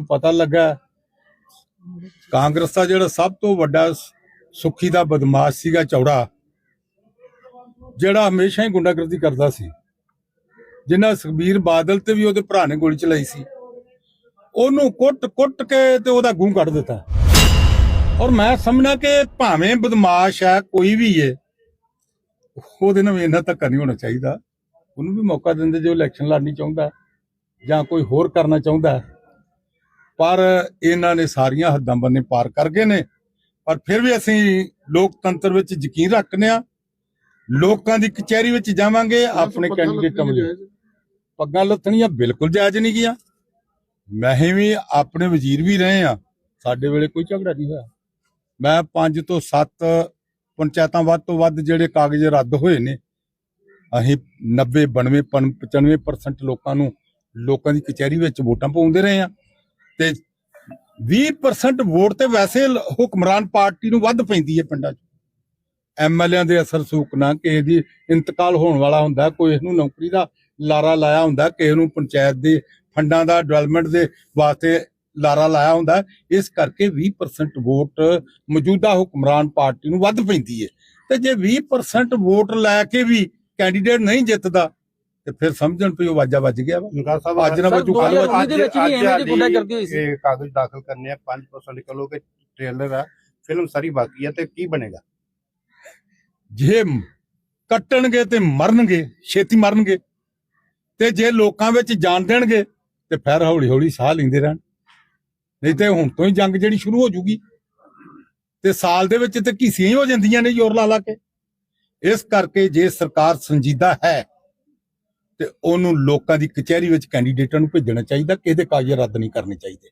ਨੂੰ ਪਤਾ ਲੱਗਾ। ਕਾਂਗਰਸ ਦਾ ਜਿਹੜਾ ਸਭ ਤੋਂ ਵੱਡਾ ਸ- ਸੁੱਖੀ ਦਾ ਬਦਮਾਸ਼ ਸੀਗਾ ਚੌੜਾ, ਜਿਹੜਾ ਹਮੇਸ਼ਾ ਹੀ ਗੁੰਡਾਗਰਦੀ ਕਰਦਾ ਸੀ। ਜਿਨ੍ਹਾਂ ਸੁਖਬੀਰ ਬਾਦਲ ਤੇ ਵੀ ਉਹਦੇ ਭਰਾ ਨੇ ਗੋਲੀ ਚਲਾਈ ਸੀ। ਉਹਨੂੰ ਕੁੱਟ-ਕੁੱਟ ਕੇ ਤੇ ਉਹਦਾ ਗੂੰ ਕੱਢ ਦਿੱਤਾ। ਔਰ ਮੈਂ ਸਮਝਣਾ ਕਿ ਭਾਵੇਂ ਬਦਮਾਸ਼ ਹੈ, ਕੋਈ ਵੀ ਏ ਉਹਦੇ ਨਾਲ ਇਹਨਾਂ ਇੰਨਾ ਧੱਕਾ ਨਹੀਂ ਹੋਣਾ ਚਾਹੀਦਾ। ਉਹਨੂੰ ਵੀ ਮੌਕਾ ਦਿੰਦੇ ਜੋ ਇਲੈਕਸ਼ਨ ਲੜਨੀ ਚਾਹੁੰਦਾ, ਜਾਂ ਕੋਈ ਹੋਰ ਕਰਨਾ ਚਾਹੁੰਦਾ। ਪਰ ਇਹਨਾਂ ਨੇ ਸਾਰੀਆਂ ਹੱਦਾਂ ਬੰਨੇ ਪਾਰ ਕਰ ਗਏ ਨੇ। ਪਰ ਫਿਰ ਵੀ ਅਸੀਂ ਲੋਕਤੰਤਰ ਵਿੱਚ ਯਕੀਨ ਰੱਖਦੇ ਆ ਲੋਕਾਂ ਦੀ ਕਚਹਿਰੀ ਵਿੱਚ ਜਾਵਾਂਗੇ ਆਪਣੇ ਕੈਂਡੀਡੇਟਾਂ ਲਈ ਪੱਗਾਂ ਲੱਥਣੀਆਂ ਬਿਲਕੁਲ ਜਾਇਜ਼ ਨਹੀਂ ਗਿਆ ਮੈਂ ਵੀ ਆਪਣੇ ਵਜ਼ੀਰ ਵੀ ਰਹੇ ਆ ਸਾਡੇ ਵੇਲੇ ਕੋਈ ਝਗੜਾ ਨਹੀਂ ਹੋਇਆ। ਮੈਂ 5 ਤੋਂ 7 ਪੰਚਾਇਤਾਂ ਵੱਧ ਤੋਂ ਵੱਧ ਜਿਹੜੇ ਕਾਗਜ਼ ਰੱਦ ਹੋਏ ਨੇ ਅਸੀਂ 90 92 95% ਲੋਕਾਂ ਨੂੰ ਲੋਕਾਂ ਦੀ ਕਚਹਿਰੀ ਵਿੱਚ ਵੋਟਾਂ ਪਾਉਂਦੇ ਰਹੇ ਆ ਤੇ 20% ਵੋਟ ਤੇ ਵੈਸੇ ਹੁਕਮਰਾਨ ਪਾਰਟੀ ਨੂੰ ਵੱਧ ਪੈਂਦੀ ਹੈ ਪਿੰਡਾਂ 'ਚ। ਐਮਐਲਏ ਦੇ ਅਸਰ ਸੂਕਣਾ ਕਿਸੇ ਦੀ ਇੰਤਕਾਲ ਹੋਣ ਵਾਲਾ ਹੁੰਦਾ, ਕੋਈ ਇਹਨੂੰ ਨੌਕਰੀ ਦਾ ਲਾਰਾ ਲਾਇਆ ਹੁੰਦਾ, ਕਿਸੇ ਨੂੰ ਪੰਚਾਇਤ ਦੇ ਫੰਡਾਂ ਦਾ, ਡਿਵੈਲਪਮੈਂਟ ਦੇ ਵਾਸਤੇ ਲਾਰਾ ਲਾਇਆ ਹੁੰਦਾ। ਇਸ ਕਰਕੇ 20% ਵੋਟ ਮੌਜੂਦਾ ਹੁਕਮਰਾਨ ਪਾਰਟੀ ਨੂੰ ਵੱਧ ਪੈਂਦੀ ਹੈ। ਤੇ ਜੇ 20% ਵੋਟ ਲੈ ਕੇ ਵੀ ਕੈਂਡੀਡੇਟ ਨਹੀਂ ਜਿੱਤਦਾ ਤੇ ਫਿਰ ਸਮਝਣ ਵੀ ਉਹ ਵਾਜਾ ਵੱਜ ਗਿਆ ਵਾ। ਨਿਕਾਲ ਸਾਹਿਬ ਅੱਜ ਨਾ ਦੋ ਕੱਲ ਵੱਜ ਉੱਨੀ ਦੇ ਵਿੱਚ ਵੀ ਐਵੇਂ ਦੀ ਗੁੰਡਾਗਰਦੀ ਹੋਈ ਸੀ। ਇਹ ਕਾਗਜ਼ ਦਾਖਲ ਕਰਨੇ ਆ 5% ਕਹੋ ਕਿ ਟ੍ਰੇਲਰ ਆ ਫਿਲਮ ਸਾਰੀ ਬਾਕੀ ਹੈ ਤੇ ਕੀ ਬਣੇਗਾ? ਜੇ ਕੱਟਣਗੇ ਤੇ ਮਰਨਗੇ ਛੇਤੀ ਮਰਨਗੇ ਤੇ ਜੇ ਲੋਕਾਂ ਵਿੱਚ ਜਾਣ ਦੇਣਗੇ ਤੇ ਫਿਰ ਹੌਲੀ ਹੌਲੀ ਸਾਹ ਲੈਂਦੇ ਰਹਿਣ। ਨਹੀਂ ਤੇ ਹੁਣ ਤੋਂ ਹੀ ਜੰਗ ਜਿਹੜੀ ਸ਼ੁਰੂ ਹੋ ਜੂਗੀ। ਤੇ ਸਾਲ ਦੇ ਵਿੱਚ ਤੇ ਘੀਸੀਆਂ ਹੀ ਹੋ ਜਾਂਦੀਆਂ ਨੇ ਜ਼ੋਰ ਲਾ ਲਾ ਕੇ। ਇਸ ਕਰਕੇ ਜੇ ਸਰਕਾਰ ਸੰਜੀਦਾ ਹੈ ਤੇ ਉਹਨੂੰ ਲੋਕਾਂ ਦੀ ਕਚਹਿਰੀ ਵਿੱਚ ਕੈਂਡੀਡੇਟਾਂ ਨੂੰ ਭੇਜਣਾ ਚਾਹੀਦਾ ਕਿਸੇ ਦੇ ਕਾਗਜ਼ ਰੱਦ ਨਹੀਂ ਕਰਨੇ ਚਾਹੀਦੇ।